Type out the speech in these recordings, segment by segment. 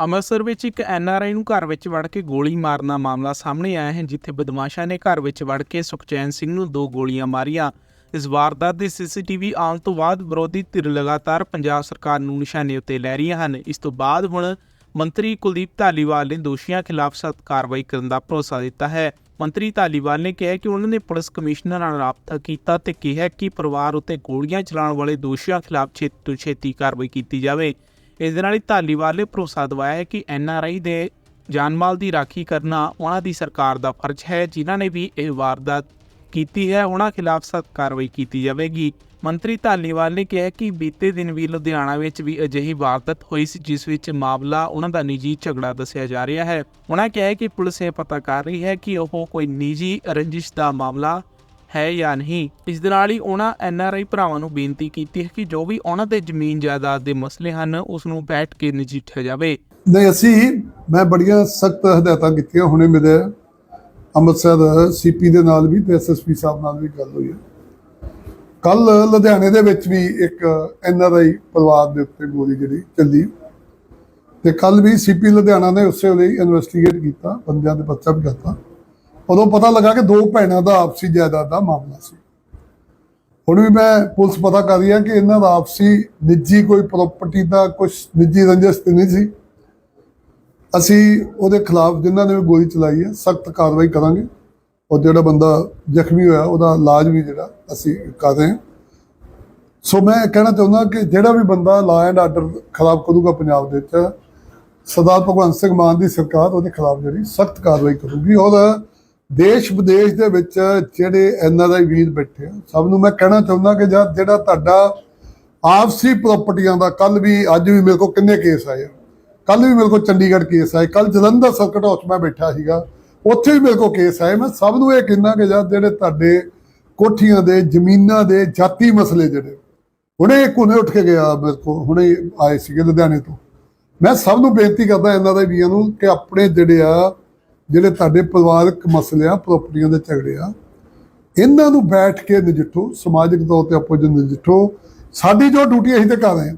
ਅੰਮ੍ਰਿਤਸਰ ਵਿੱਚ ਇੱਕ ਐਨਆਰਆਈ ਨੂੰ ਘਰ ਵਿੱਚ ਵੜ ਕੇ ਗੋਲੀ ਮਾਰਨ ਦਾ ਮਾਮਲਾ ਸਾਹਮਣੇ ਆਇਆ ਹੈ, ਜਿੱਥੇ ਬਦਮਾਸ਼ਾਂ ਨੇ ਘਰ ਵਿੱਚ ਵੜ ਕੇ ਸੁਖਚੈਨ ਸਿੰਘ ਨੂੰ ਦੋ ਗੋਲੀਆਂ ਮਾਰੀਆਂ। ਇਸ ਵਾਰਦਾਤ ਦੇ ਸੀਸੀਟੀਵੀ ਆਉਣ ਤੋਂ ਬਾਅਦ ਵਿਰੋਧੀ ਧਿਰ ਲਗਾਤਾਰ ਪੰਜਾਬ ਸਰਕਾਰ ਨੂੰ ਨਿਸ਼ਾਨੇ ਉੱਤੇ ਲੈ ਰਹੀਆਂ ਹਨ। ਇਸ ਤੋਂ ਬਾਅਦ ਹੁਣ ਮੰਤਰੀ ਕੁਲਦੀਪ ਧਾਲੀਵਾਲ ਨੇ ਦੋਸ਼ੀਆਂ ਖਿਲਾਫ ਸਖਤ ਕਾਰਵਾਈ ਕਰਨ ਦਾ ਭਰੋਸਾ ਦਿੱਤਾ ਹੈ। ਮੰਤਰੀ ਧਾਲੀਵਾਲ ਨੇ ਕਿਹਾ ਕਿ ਉਹਨਾਂ ਨੇ ਪੁਲਿਸ ਕਮਿਸ਼ਨਰ ਨਾਲ ਰਾਬਤਾ ਕੀਤਾ ਤੇ ਕਿਹਾ ਕਿ ਪਰਿਵਾਰ ਉੱਤੇ ਗੋਲੀਆਂ ਚਲਾਉਣ ਵਾਲੇ ਦੋਸ਼ੀਆਂ ਖਿਲਾਫ ਛੇਤੀ ਤੋਂ ਛੇਤੀ ਕਾਰਵਾਈ ਕੀਤੀ ਜਾਵੇ। ਇਸ ਦੇ ਨਾਲ ਹੀ ਧਾਲੀਵਾਲ ਨੇ ਭਰੋਸਾ ਦਿਵਾਇਆ ਹੈ ਕਿ ਐਨਆਰਆਈ ਦੇ ਜਾਨਮਾਲ ਦੀ ਰਾਖੀ ਕਰਨਾ ਉਹਨਾਂ ਦੀ ਸਰਕਾਰ ਦਾ ਫਰਜ਼ ਹੈ, ਜਿਨ੍ਹਾਂ ਨੇ ਵੀ ਇਹ ਵਾਰਦਾਤ ਕੀਤੀ ਹੈ, ਉਹਨਾਂ ਖਿਲਾਫ ਸਖਤ ਕਾਰਵਾਈ ਕੀਤੀ ਜਾਵੇਗੀ। ਮੰਤਰੀ ਧਾਲੀਵਾਲ ਨੇ ਕਿਹਾ ਕਿ ਬੀਤੇ ਦਿਨ ਵੀ ਲੁਧਿਆਣਾ ਵਿੱਚ ਵੀ ਅਜਿਹੀ ਵਾਰਦਾਤ ਹੋਈ ਸੀ, ਜਿਸ ਵਿੱਚ ਮਾਮਲਾ ਉਹਨਾਂ ਦਾ ਨਿੱਜੀ ਝਗੜਾ ਦੱਸਿਆ ਜਾ ਰਿਹਾ ਹੈ। ਉਹਨਾਂ ਕਿਹਾ ਕਿ ਪੁਲਿਸ ਇਹ ਪਤਾ ਕਰ ਰਹੀ ਹੈ ਕਿ ਉਹ ਕੋਈ ਨਿੱਜੀ ਰੰਜਿਸ਼ ਦਾ ਮਾਮਲਾ ਹੈ ਜਾਂ ਨਹੀਂ। ਇਸ ਦੇ ਨਾਲ ਹੀ ਉਹਨਾਂ ਐਨਆਰਆਈ ਭਰਾਵਾਂ ਨੂੰ ਬੇਨਤੀ ਕੀਤੀ ਹੈ ਕਿ ਜੋ ਵੀ ਉਹਨਾਂ ਦੇ ਜ਼ਮੀਨ ਜਾਇਦਾਦ ਦੇ ਮਸਲੇ ਹਨ ਉਸ ਨੂੰ ਬੈਠ ਕੇ ਨਜਿੱਠਿਆ ਜਾਵੇ। ਨਹੀਂ, ਅਸੀਂ, ਮੈਂ ਬੜੀਆਂ ਸਖਤ ਹਦਾਇਤਾਂ ਕੀਤੀਆਂ, ਹੁਣੇ ਮਿਲੇ ਅੰਮ੍ਰਿਤਸਰ ਸੀਪੀ ਦੇ ਨਾਲ ਵੀ ਤੇ ਐਸਐਸਪੀ ਸਾਹਿਬ ਨਾਲ ਵੀ ਗੱਲ ਹੋਈ ਹੈ। ਕੱਲ ਲੁਧਿਆਣੇ ਦੇ ਵਿੱਚ ਵੀ ਇੱਕ ਐਨਆਰਆਈ ਪਰਿਵਾਰ ਦੇ ਉੱਤੇ ਗੋਲੀ ਜਿਹੜੀ ਚੱਲੀ। ਤੇ ਕੱਲ ਵੀ ਸੀਪੀ ਲੁਧਿਆਣਾ ਨੇ ਉਸੇ ਵੇਲੇ ਇਨਵੈਸਟੀਗੇਟ ਕੀਤਾ, ਬੰਦਿਆਂ ਦੇ ਪਰਚਾ ਵੀ ਕਰਤਾ। ਉਦੋਂ ਪਤਾ ਲੱਗਾ ਕਿ ਦੋ ਭੈਣਾਂ ਦਾ ਆਪਸੀ ਜਾਇਦਾਦ ਦਾ ਮਾਮਲਾ ਸੀ। ਹੁਣ ਵੀ ਮੈਂ ਪੁਲਿਸ ਪਤਾ ਕਰ ਰਹੀ ਹੈ ਕਿ ਇਹਨਾਂ ਦਾ ਆਪਸੀ ਨਿੱਜੀ ਕੋਈ ਪ੍ਰਾਪਰਟੀ ਦਾ ਕੁਝ ਨਿੱਜੀ ਰੰਜਿਸ਼ ਨਹੀਂ ਸੀ। ਅਸੀਂ ਉਹਦੇ ਖਿਲਾਫ ਜਿਨ੍ਹਾਂ ਨੇ ਵੀ ਗੋਲੀ ਚਲਾਈ ਹੈ, ਸਖਤ ਕਾਰਵਾਈ ਕਰਾਂਗੇ। ਔਰ ਜਿਹੜਾ ਬੰਦਾ ਜ਼ਖਮੀ ਹੋਇਆ, ਉਹਦਾ ਇਲਾਜ ਵੀ ਜਿਹੜਾ ਅਸੀਂ ਕਰ ਰਹੇ ਹਾਂ। ਸੋ ਮੈਂ ਕਹਿਣਾ ਚਾਹੁੰਦਾ ਕਿ ਜਿਹੜਾ ਵੀ ਬੰਦਾ ਲਾ ਐਂਡ ਆਰਡਰ ਖਰਾਬ ਕਰੂਗਾ ਪੰਜਾਬ ਦੇ ਵਿੱਚ, ਸਰਦਾਰ ਭਗਵੰਤ ਸਿੰਘ ਮਾਨ ਦੀ ਸਰਕਾਰ ਉਹਦੇ ਖਿਲਾਫ ਜਿਹੜੀ ਸਖਤ ਕਾਰਵਾਈ ਕਰੂਗੀ। ਔਰ ਦੇਸ਼ ਵਿਦੇਸ਼ ਦੇ ਵਿੱਚ ਜਿਹੜੇ ਐਨਆਰਆਈ ਵੀਰ ਬੈਠੇ ਆ, ਸਭ ਨੂੰ ਮੈਂ ਕਹਿਣਾ ਚਾਹੁੰਦਾ ਕਿ ਜਦ ਜਿਹੜਾ ਤੁਹਾਡਾ ਆਪਸੀ ਪ੍ਰਾਪਰਟੀਆਂ ਦਾ ਕੱਲ ਵੀ, ਅੱਜ ਵੀ ਮੇਰੇ ਕੋਲ ਕਿੰਨੇ ਕੇਸ ਆਏ ਆ? ਕੱਲ ਵੀ ਮੇਰੇ ਕੋਲ ਚੰਡੀਗੜ੍ਹ ਕੇਸ ਆਏ ਕੱਲ ਜਲੰਧਰ ਸਰਕਟ ਹਾਊਸ ਮੈਂ ਬੈਠਾ ਸੀਗਾ, ਉੱਥੇ ਵੀ ਮੇਰੇ ਕੋਲ ਕੇਸ ਆਏ। ਮੈਂ ਸਭ ਨੂੰ ਇਹ ਕਹਿੰਦਾ ਕਿ ਜਦ ਜਿਹੜੇ ਤੁਹਾਡੇ ਕੋਠੀਆਂ ਦੇ, ਜ਼ਮੀਨਾਂ ਦੇ ਜਾਤੀ ਮਸਲੇ ਜਿਹੜੇ, ਹੁਣੇ ਕੋਨੇ ਉੱਠ ਕੇ ਗਿਆ ਮੇਰੇ ਕੋਲ, ਹੁਣੇ ਆਏ ਸੀਗੇ ਲੁਧਿਆਣੇ ਤੋਂ। ਮੈਂ ਸਭ ਨੂੰ ਬੇਨਤੀ ਕਰਦਾ ਇਹਨਾਂ ਦੇ ਵੀਰਾਂ ਨੂੰ ਕਿ ਆਪਣੇ ਜਿਹੜੇ ਆ ਜਿਹੜੇ ਤੁਹਾਡੇ ਪਰਿਵਾਰਕ ਮਸਲੇ ਆ ਪ੍ਰਾਪਰਟੀਆਂ ਦੇ ਝਗੜੇ ਆ, ਇਹਨਾਂ ਨੂੰ ਬੈਠ ਕੇ ਨਜਿੱਠੋ, ਸਮਾਜਿਕ ਤੌਰ ਤੇ ਆਪੋ ਜੀ ਨਜਿੱਠੋ। ਸਾਡੀ ਜੋ ਡਿਊਟੀ ਅਸੀਂ ਤੇ ਕਰ ਰਹੇ ਹਾਂ।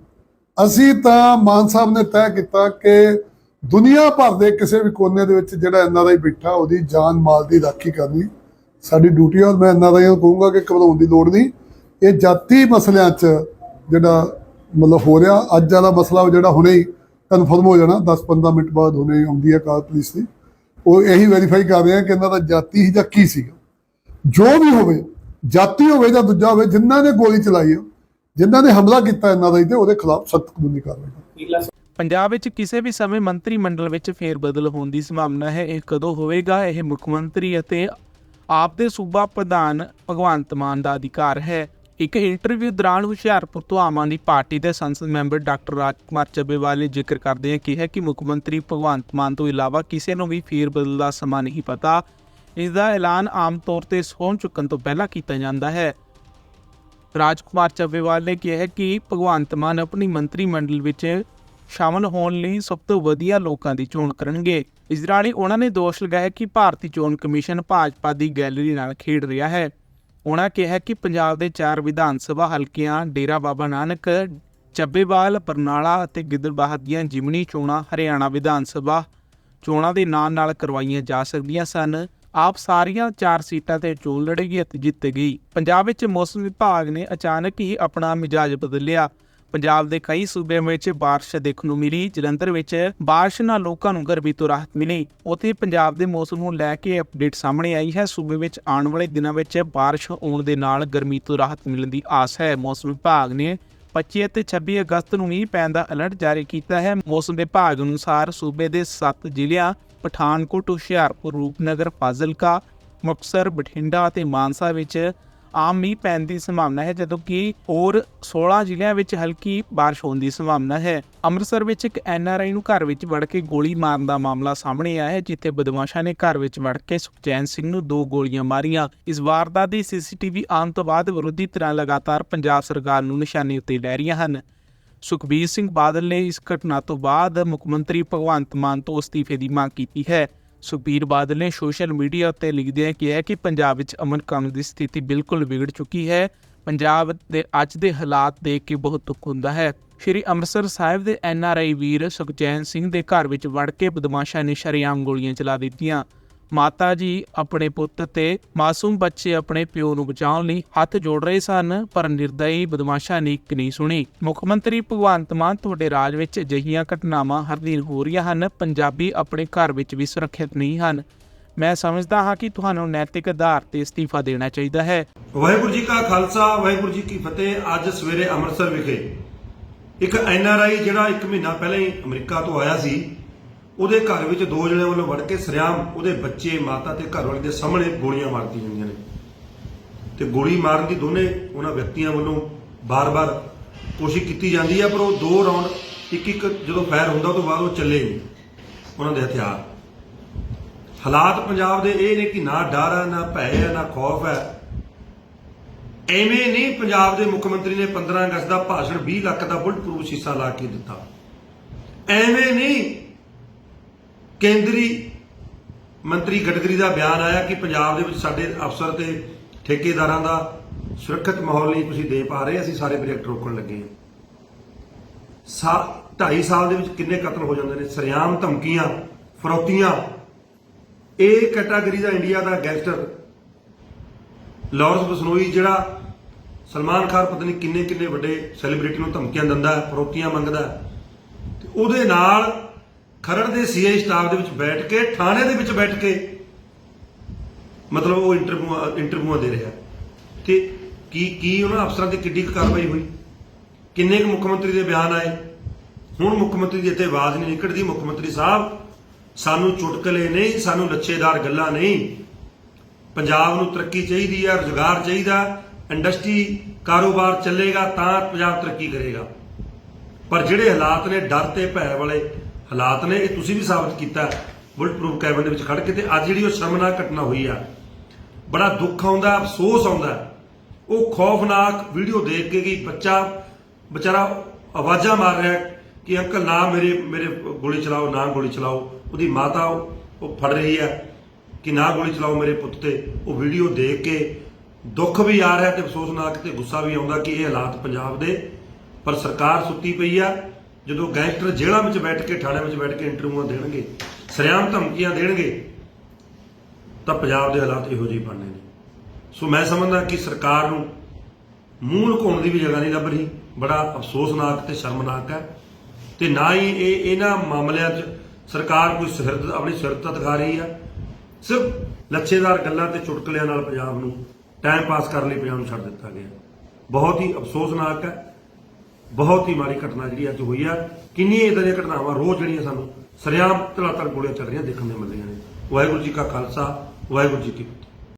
ਅਸੀਂ ਤਾਂ ਮਾਨ ਸਾਹਿਬ ਨੇ ਤੈਅ ਕੀਤਾ ਕਿ ਦੁਨੀਆ ਭਰ ਦੇ ਕਿਸੇ ਵੀ ਕੋਨੇ ਦੇ ਵਿੱਚ ਜਿਹੜਾ ਐਨਆਰਆਈ ਬੈਠਾ, ਉਹਦੀ ਜਾਨ ਮਾਲ ਦੀ ਰਾਖੀ ਕਰਨੀ ਸਾਡੀ ਡਿਊਟੀ ਔਰ ਮੈਂ ਐਨਆਰਆਈ ਨੂੰ ਕਹੂੰਗਾ ਕਿ ਘਬਰਾਉਣ ਦੀ ਲੋੜ ਨਹੀਂ। ਇਹ ਜਾਤੀ ਮਸਲਿਆਂ 'ਚ ਜਿਹੜਾ ਮਤਲਬ ਹੋ ਰਿਹਾ, ਅੱਜ ਵਾਲਾ ਮਸਲਾ ਉਹ ਜਿਹੜਾ ਹੁਣੇ ਹੀ ਕਨਫਰਮ ਹੋ ਜਾਣਾ 10-15 ਮਿੰਟ ਬਾਅਦ ਹੁਣੇ ਆਉਂਦੀ ਹੈ ਕਾਰ ਪੁਲਿਸ ਦੀ। ਉਹ ਇਹੀ ਵੈਰੀਫਾਈ ਕਰ ਰਹੇ ਆ ਕਿ ਇਹਨਾਂ ਦਾ ਜਾਤੀ ਜਾਂ ਕੀ ਸੀਗਾ। ਜੋ ਵੀ ਹੋਵੇ, ਜਾਤੀ ਹੋਵੇ ਜਾਂ ਦੂਜਾ ਹੋਵੇ, ਜਿਨ੍ਹਾਂ ਨੇ ਗੋਲੀ ਚਲਾਈ ਆ, ਜਿਨ੍ਹਾਂ ਨੇ ਹਮਲਾ ਕੀਤਾ ਇਹਨਾਂ ਦਾ ਤੇ ਉਹਦੇ ਖਿਲਾਫ ਸਖਤ ਕਾਨੂੰਨੀ ਕਾਰਵਾਈ ਪੰਜਾਬ ਵਿੱਚ ਕਿਸੇ ਵੀ ਸਮੇਂ ਮੰਤਰੀ ਮੰਡਲ ਵਿੱਚ ਫੇਰਬਦਲ ਹੋਣ ਦੀ ਸੰਭਾਵਨਾ ਹੈ। ਇਹ ਕਦੋਂ ਹੋਵੇਗਾ? ਇਹ ਮੁੱਖ ਮੰਤਰੀ ਅਤੇ ਆਪ ਦੇ ਸੂਬਾ ਪ੍ਰਧਾਨ ਭਗਵੰਤ ਮਾਨ ਦਾ ਅਧਿਕਾਰ ਹੈ। ਇੱਕ ਇੰਟਰਵਿਊ ਦੌਰਾਨ ਹੁਸ਼ਿਆਰਪੁਰ ਤੋਂ ਆਮ ਆਦਮੀ ਪਾਰਟੀ ਦੇ ਸੰਸਦ ਮੈਂਬਰ ਡਾਕਟਰ ਰਾਜਕੁਮਾਰ ਚੱਬੇਵਾਲ ਨੇ ਜ਼ਿਕਰ ਕਰਦੇ ਕਿਹਾ ਕਿ ਮੁੱਖ ਮੰਤਰੀ ਭਗਵੰਤ ਮਾਨ ਤੋਂ ਇਲਾਵਾ ਕਿਸੇ ਨੂੰ ਵੀ ਫੇਰ ਬਦਲ ਦਾ ਸਮਾਂ ਨਹੀਂ ਪਤਾ। ਇਸ ਦਾ ਐਲਾਨ ਆਮ ਤੌਰ ਤੇ ਸਹੁੰ ਚੁੱਕਣ ਤੋਂ ਪਹਿਲਾਂ ਕੀਤਾ ਜਾਂਦਾ ਹੈ। ਰਾਜਕੁਮਾਰ ਚੱਬੇਵਾਲ ਨੇ ਕਿਹਾ ਕਿ ਭਗਵੰਤ ਮਾਨ ਆਪਣੀ ਮੰਤਰੀ ਮੰਡਲ ਵਿੱਚ ਸ਼ਾਮਲ ਹੋਣ ਲਈ ਸਭ ਤੋਂ ਵਧੀਆ ਲੋਕਾਂ ਦੀ ਚੋਣ ਕਰਨਗੇ। ਇਸ ਦੌਰਾਨ ਹੀ ਉਹਨਾਂ ਨੇ ਦੋਸ਼ ਲਗਾਇਆ ਕਿ ਭਾਰਤੀ ਚੋਣ ਕਮਿਸ਼ਨ ਭਾਜਪਾ ਦੀ ਗੈਲਰੀ ਨਾਲ ਖੇਡ ਰਿਹਾ ਹੈ। ਉਹਨਾਂ ਕਿਹਾ ਕਿ ਪੰਜਾਬ ਦੇ ਚਾਰ ਵਿਧਾਨ ਸਭਾ ਹਲਕਿਆਂ ਡੇਰਾ ਬਾਬਾ ਨਾਨਕ, ਚੱਬੇਵਾਲ, ਬਰਨਾਲਾ ਅਤੇ ਗਿੱਦੜਬਾਹਾ ਦੀਆਂ ਜਿਮਨੀ ਚੋਣਾਂ ਹਰਿਆਣਾ ਵਿਧਾਨ ਸਭਾ ਚੋਣਾਂ ਦੇ ਨਾਂ ਨਾਲ ਕਰਵਾਈਆਂ ਜਾ ਸਕਦੀਆਂ ਸਨ। ਆਪ ਸਾਰੀਆਂ ਚਾਰ ਸੀਟਾਂ ਤੇ ਚੋਣ ਲੜੇਗੀ ਅਤੇ ਜਿੱਤ ਗਈ। ਪੰਜਾਬ ਵਿੱਚ ਮੌਸਮ ਵਿਭਾਗ ਨੇ ਅਚਾਨਕ ਹੀ ਆਪਣਾ ਮਿਜਾਜ ਬਦਲਿਆ। ਪੰਜਾਬ ਦੇ ਕਈ ਸੂਬਿਆਂ ਵਿੱਚ ਬਾਰਿਸ਼ ਦੇਖਣ ਨੂੰ ਮਿਲੀ, ਜਲੰਧਰ ਵਿੱਚ ਬਾਰਿਸ਼ ਨਾਲ ਲੋਕਾਂ ਨੂੰ ਗਰਮੀ ਤੋਂ ਰਾਹਤ ਮਿਲੀ। ਉੱਥੇ ਪੰਜਾਬ ਦੇ ਮੌਸਮ ਨੂੰ ਲੈ ਕੇ ਅਪਡੇਟ ਸਾਹਮਣੇ ਆਈ ਹੈ। ਸੂਬੇ ਵਿੱਚ ਆਉਣ ਵਾਲੇ ਦਿਨਾਂ ਵਿੱਚ ਬਾਰਿਸ਼ ਹੋਣ ਦੇ ਨਾਲ ਗਰਮੀ ਤੋਂ ਰਾਹਤ ਮਿਲਣ ਦੀ ਆਸ ਹੈ। ਮੌਸਮ ਵਿਭਾਗ ਨੇ 25 ਅਤੇ 26 ਅਗਸਤ ਨੂੰ ਮੀਂਹ ਪੈਣ ਦਾ ਅਲਰਟ ਜਾਰੀ ਕੀਤਾ ਹੈ। ਮੌਸਮ ਵਿਭਾਗ ਅਨੁਸਾਰ ਸੂਬੇ ਦੇ 7 ਜ਼ਿਲ੍ਹਿਆਂ ਪਠਾਨਕੋਟ, ਹੁਸ਼ਿਆਰਪੁਰ, ਰੂਪਨਗਰ, ਫਾਜ਼ਿਲਕਾ, ਮੁਕਤਸਰ, ਬਠਿੰਡਾ ਅਤੇ ਮਾਨਸਾ ਵਿੱਚ ਆਮ ਮੀਂਹ ਪੈਣ ਦੀ ਸੰਭਾਵਨਾ ਹੈ ਜਦੋਂ ਕਿ ਹੋਰ 16 ਜ਼ਿਲ੍ਹਿਆਂ ਵਿੱਚ ਹਲਕੀ بارش ਹੋਣ ਦੀ ਸੰਭਾਵਨਾ ਹੈ ਅੰਮ੍ਰਿਤਸਰ ਵਿੱਚ ਇੱਕ ਐਨਆਰਆਈ ਨੂੰ ਘਰ ਵਿੱਚ ਵੜ ਕੇ ਗੋਲੀ ਮਾਰਨ ਦਾ ਮਾਮਲਾ ਸਾਹਮਣੇ ਆਇਆ ਹੈ ਜਿੱਥੇ ਬਦਮਾਸ਼ਾਂ ਨੇ ਘਰ ਵਿੱਚ ਵੜ ਕੇ ਸੁਖਚੈਨ ਸਿੰਘ ਨੂੰ ਦੋ ਗੋਲੀਆਂ ਮਾਰੀਆਂ ਇਸ ਵਾਰਦਾਤ ਦੀ ਸੀਸੀਟੀਵੀ ਆਉਣ ਤੋਂ ਬਾਅਦ ਵਿਰੋਧੀ ਧਿਰਾਂ ਲਗਾਤਾਰ ਪੰਜਾਬ ਸਰਕਾਰ ਨੂੰ ਨਿਸ਼ਾਨੇ ਉੱਤੇ ਲੈ ਰਹੀਆਂ ਹਨ ਸੁਖਬੀਰ ਸਿੰਘ ਬਾਦਲ ਨੇ ਇਸ ਘਟਨਾ ਤੋਂ ਬਾਅਦ ਮੁੱਖ ਮੰਤਰੀ ਭਗਵੰਤ ਮਾਨ ਤੋਂ ਅਸਤੀਫੇ ਦੀ ਮੰਗ ਕੀਤੀ ਹੈ ਸੁਖਬੀਰ ਬਾਦਲ ਨੇ ਸੋਸ਼ਲ ਮੀਡੀਆ ਉੱਤੇ ਲਿਖਦਿਆਂ ਕਿਹਾ ਕਿ ਪੰਜਾਬ ਵਿੱਚ ਅਮਨ ਕਾਨੂੰਨ ਦੀ ਸਥਿਤੀ ਬਿਲਕੁਲ ਵਿਗੜ ਚੁੱਕੀ ਹੈ। ਪੰਜਾਬ ਦੇ ਅੱਜ ਦੇ ਹਾਲਾਤ ਦੇਖ ਕੇ ਬਹੁਤ ਦੁੱਖ ਹੁੰਦਾ ਹੈ। ਸ਼੍ਰੀ ਅੰਮ੍ਰਿਤਸਰ ਸਾਹਿਬ ਦੇ ਐਨ ਆਰ ਆਈ ਵੀਰ ਸੁਖਚੈਨ ਸਿੰਘ ਦੇ ਘਰ ਵਿੱਚ ਵੜ ਕੇ ਬਦਮਾਸ਼ਾਂ ਨੇ ਸ਼ਰੇਆਮ ਗੋਲੀਆਂ ਚਲਾ ਦਿੱਤੀਆਂ। ਮਾਤਾ ਜੀ ਆਪਣੇ ਪੁੱਤ ਤੇ ਮਾਸੂਮ ਬੱਚੇ ਆਪਣੇ ਪਿਓ ਨੂੰ ਬਚਾਉਣ ਲਈ ਹੱਥ ਜੋੜ ਰਹੇ ਸਨ, ਪਰ ਨਿਰਦਈ ਬਦਮਾਸ਼ਾਂ ਨੇ ਇੱਕ ਨਹੀਂ ਸੁਣੀ। ਮੁੱਖ ਮੰਤਰੀ ਭਗਵੰਤ ਮਾਨ ਤੁਹਾਡੇ ਰਾਜ ਵਿੱਚ ਅਜਿਹੀਆਂ ਘਟਨਾਵਾਂ ਹਰ ਦਿਨ ਹੋ ਰਹੀਆਂ ਹਨ, ਪੰਜਾਬੀ ਆਪਣੇ ਘਰ ਵਿੱਚ ਵੀ ਸੁਰੱਖਿਅਤ ਨਹੀਂ ਹਨ। ਮੈਂ ਸਮਝਦਾ ਹਾਂ ਕਿ ਤੁਹਾਨੂੰ ਨੈਤਿਕ ਆਧਾਰ ਤੇ ਅਸਤੀਫਾ ਦੇਣਾ ਚਾਹੀਦਾ ਹੈ। ਵਾਹਿਗੁਰੂ ਜੀ ਕਾ ਖਾਲਸਾ, ਵਾਹਿਗੁਰੂ ਜੀ ਕੀ ਫਤਿਹ। ਅੱਜ ਸਵੇਰੇ ਅੰਮ੍ਰਿਤਸਰ ਵਿਖੇ ਇੱਕ ਐਨ ਆਰ ਆਈ ਜਿਹੜਾ 1 ਮਹੀਨਾ ਪਹਿਲਾਂ ਹੀ ਅਮਰੀਕਾ ਤੋਂ ਆਇਆ ਸੀ ਉਹਦੇ ਘਰ ਵਿੱਚ ਦੋ ਜਣੇ ਵੱਲੋਂ ਵੜ ਕੇ ਸਰਿਆਮ ਉਹਦੇ ਬੱਚੇ, ਮਾਤਾ ਤੇ ਘਰ ਵਾਲੇ ਦੇ ਸਾਹਮਣੇ ਗੋਲੀਆਂ ਮਾਰਤੀਆਂ ਜਾਂਦੀਆਂ ਨੇ। ਤੇ ਗੋਲੀ ਮਾਰਨ ਦੀ ਦੋਨੇ ਉਹਨਾਂ ਵਿਅਕਤੀਆਂ ਵੱਲੋਂ ਬਾਰ-ਬਾਰ ਕੋਸ਼ਿਸ਼ ਕੀਤੀ ਜਾਂਦੀ ਹੈ ਪਰ ਉਹ ਦੋ ਰਾਉਂਡ ਇੱਕ ਇੱਕ ਜਦੋਂ ਫਾਇਰ ਹੁੰਦਾ ਉਹ ਤੋਂ ਬਾਅਦ ਉਹ ਚੱਲੇ ਨਹੀਂ ਉਹਨਾਂ ਦੇ ਹਥਿਆਰ। ਹਾਲਾਤ ਪੰਜਾਬ ਦੇ ਇਹ ਨੇ ਕਿ ਨਾ ਡਰ ਹੈ ਨਾ ਭੈ ਹੈ ਨਾ ਖੌਫ ਹੈ ਐਵੇਂ ਨਹੀਂ ਪੰਜਾਬ ਦੇ ਮੁੱਖ ਮੰਤਰੀ ਨੇ 15 ਅਗਸਤ ਦਾ ਭਾਸ਼ਣ 20 ਲੱਖ ਦਾ ਬੁਲਟ ਪ੍ਰੂਫ ਸ਼ੀਸ਼ਾ ਲਾ ਕੇ ਦਿੱਤਾ। ਐਵੇਂ ਨਹੀਂ ਕੇਂਦਰੀ ਮੰਤਰੀ ਗਡਕਰੀ ਦਾ ਬਿਆਨ ਆਇਆ ਕਿ ਪੰਜਾਬ ਦੇ ਵਿੱਚ ਸਾਡੇ ਅਫਸਰ ਤੇ ਠੇਕੇਦਾਰਾਂ ਦਾ ਸੁਰੱਖਿਅਤ ਮਾਹੌਲ ਨਹੀਂ ਤੁਸੀਂ ਦੇ ਪਾ ਰਹੇ, ਅਸੀਂ ਸਾਰੇ ਪ੍ਰੋਜੈਕਟ ਰੋਕਣ ਲੱਗੇ ਹਾਂ ਸਾ 2.5 ਸਾਲ ਦੇ ਵਿੱਚ ਕਿੰਨੇ ਕਤਲ ਹੋ ਜਾਂਦੇ ਨੇ, ਸਰਿਆਮ ਧਮਕੀਆਂ, ਫਰੋਤੀਆਂ ਇਹ ਕੈਟਾਗਰੀ ਦਾ ਇੰਡੀਆ ਦਾ ਗੈਂਗਸਟਰ ਲਾਰੈਂਸ ਬਸਨੋਈ, ਜਿਹੜਾ ਸਲਮਾਨ ਖਾਨ ਪਤਾ ਨਹੀਂ ਕਿੰਨੇ ਕਿੰਨੇ ਵੱਡੇ ਸੈਲੀਬ੍ਰਿਟੀ ਨੂੰ ਧਮਕੀਆਂ ਦਿੰਦਾ, ਫਰੋਤੀਆਂ ਮੰਗਦਾ ਹੈ। ਉਹਦੇ ਨਾਲ ਖਰੜ ਦੇ ਸੀਆਈ ਸਟਾਫ ਦੇ ਵਿੱਚ ਬੈਠ ਕੇ, ਥਾਣੇ ਦੇ ਵਿੱਚ ਬੈਠ ਕੇ ਮਤਲਬ ਉਹ ਇੰਟਰਵਿਊ ਇੰਟਰਵਿਊਆਂ ਦੇ ਰਿਹਾ। ਤੇ ਕੀ ਕੀ ਉਹਨਾਂ ਅਫਸਰਾਂ ਤੇ ਕਿੱਡੀ ਕੁ ਕਾਰਵਾਈ ਹੋਈ? ਕਿੰਨੇ ਕੁ ਮੁੱਖ ਮੰਤਰੀ ਦੇ ਬਿਆਨ ਆਏ? ਹੁਣ ਮੁੱਖ ਮੰਤਰੀ ਦੀ ਇੱਥੇ ਆਵਾਜ਼ ਨਹੀਂ ਨਿਕਲਦੀ। ਮੁੱਖ ਮੰਤਰੀ ਸਾਹਿਬ, ਸਾਨੂੰ ਚੁਟਕਲੇ ਨਹੀਂ, ਸਾਨੂੰ ਲੱਛੇਦਾਰ ਗੱਲਾਂ ਨਹੀਂ। ਪੰਜਾਬ ਨੂੰ ਤਰੱਕੀ ਚਾਹੀਦੀ ਹੈ ਰੁਜ਼ਗਾਰ ਚਾਹੀਦਾ, ਇੰਡਸਟਰੀ ਕਾਰੋਬਾਰ ਚੱਲੇਗਾ ਤਾਂ ਪੰਜਾਬ ਤਰੱਕੀ ਕਰੇਗਾ। ਪਰ ਜਿਹੜੇ ਹਾਲਾਤ ਨੇ, ਡਰ ਤੇ ਭੈ ਵਾਲੇ ਹਾਲਾਤ ਨੇ ਇਹ ਤੁਸੀਂ ਵੀ ਸਾਬਤ ਕੀਤਾ। ਬੁਲਟ ਪ੍ਰੂਫ ਕੈਬਨ ਦੇ ਵਿੱਚ ਖੜ ਕੇ ਤੇ ਅੱਜ ਜਿਹੜੀ ਉਹ ਸ਼ਰਮਨਾਕ ਘਟਨਾ ਹੋਈ ਆ, ਬੜਾ ਦੁੱਖ ਆਉਂਦਾ, ਅਫਸੋਸ ਆਉਂਦਾ। ਉਹ ਖੌਫਨਾਕ ਵੀਡੀਓ ਦੇਖ ਕੇ ਕਿ ਬੱਚਾ, ਵਿਚਾਰਾ ਆਵਾਜ਼ਾਂ ਮਾਰ ਰਿਹਾ ਕਿ ਅੰਕਲ ਨਾ ਮੇਰੇ ਮੇਰੇ ਗੋਲੀ ਚਲਾਓ, ਨਾ ਗੋਲੀ ਚਲਾਓ, ਉਹਦੀ ਮਾਤਾ ਉਹ ਫੜ ਰਹੀ ਹੈ ਕਿ ਨਾ ਗੋਲੀ ਚਲਾਓ ਮੇਰੇ ਪੁੱਤ ਤੇ। ਉਹ ਵੀਡੀਓ ਦੇਖ ਕੇ ਦੁੱਖ ਵੀ ਆ ਰਿਹਾ ਤੇ ਅਫਸੋਸਨਾਕ ਤੇ ਗੁੱਸਾ ਵੀ ਆਉਂਦਾ ਕਿ ਇਹ ਹਾਲਾਤ ਪੰਜਾਬ ਦੇ, ਪਰ ਸਰਕਾਰ ਸੁੱਤੀ ਪਈ ਆ। ਜਦੋਂ ਗੈਂਗਸਟਰ ਜੇਲ੍ਹਾਂ ਵਿੱਚ ਬੈਠ ਕੇ ਥਾਣੇ ਵਿੱਚ ਬੈਠ ਕੇ ਇੰਟਰਵਿਊਆਂ ਦੇਣਗੇ, ਸਰਿਆਮ ਧਮਕੀਆਂ ਦੇਣਗੇ, ਤਾਂ ਪੰਜਾਬ ਦੇ ਹਾਲਾਤ ਇਹੋ ਜਿਹੇ ਬਣਨੇ ਨੇ। ਸੋ ਮੈਂ ਸਮਝਦਾ ਕਿ ਸਰਕਾਰ ਨੂੰ ਮੂੰਹ ਲੁਕਾਉਣ ਦੀ ਵੀ ਜਗ੍ਹਾ ਨਹੀਂ ਲੱਭ ਰਹੀ, ਬੜਾ ਅਫਸੋਸਨਾਕ ਤੇ ਸ਼ਰਮਨਾਕ ਹੈ। ਤੇ ਨਾ ਹੀ ਇਹ ਇਹਨਾਂ ਮਾਮਲਿਆਂ 'ਚ ਸਰਕਾਰ ਕੋਈ ਸਿਰਤ ਆਪਣੀ ਸਿਰਤਾ ਦਿਖਾ ਰਹੀ ਆ। ਸਿਰਫ ਲੱਛੇਦਾਰ ਗੱਲਾਂ ਤੇ ਚੁਟਕਲਿਆਂ ਨਾਲ ਪੰਜਾਬ ਨੂੰ ਟਾਈਮ ਪਾਸ ਕਰਨ ਲਈ ਪੰਜਾਬ ਨੂੰ ਛੱਡ ਦਿੱਤਾ ਗਿਆ। ਬਹੁਤ ਹੀ ਅਫਸੋਸਨਾਕ ਹੈ। ਬਹੁਤ ਹੀ ਮਾੜੀ ਘਟਨਾ ਜਿਹੜੀ ਅੱਜ ਹੋਈ ਆ। ਕਿੰਨੀਆਂ ਇਦਾਂ ਦੀਆਂ ਘਟਨਾਵਾਂ ਰੋਜ਼ ਜਿਹੜੀਆਂ ਸਾਨੂੰ ਸਰਿਆਮ ਧੜਾਤੜ ਗੋਲੀਆਂ ਚੱਲ ਰਹੀਆਂ ਦੇਖਣ ਨੂੰ ਮਿਲ ਰਹੀਆਂ ਨੇ। ਵਾਹਿਗੁਰੂ ਜੀ ਕਾ ਖਾਲਸਾ, ਵਾਹਿਗੁਰੂ ਜੀ ਕੀ